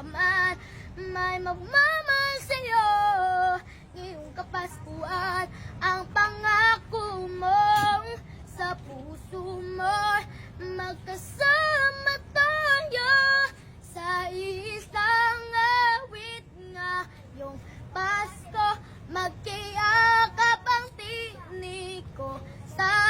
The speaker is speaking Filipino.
ka man May magmamahal sa'yo. Iyong kapaspuan Ang pangako mong Sa puso mo Magkasama tayo. Sa isang awit nga Yung Pasko Magkiyakap ang tinig ko Sa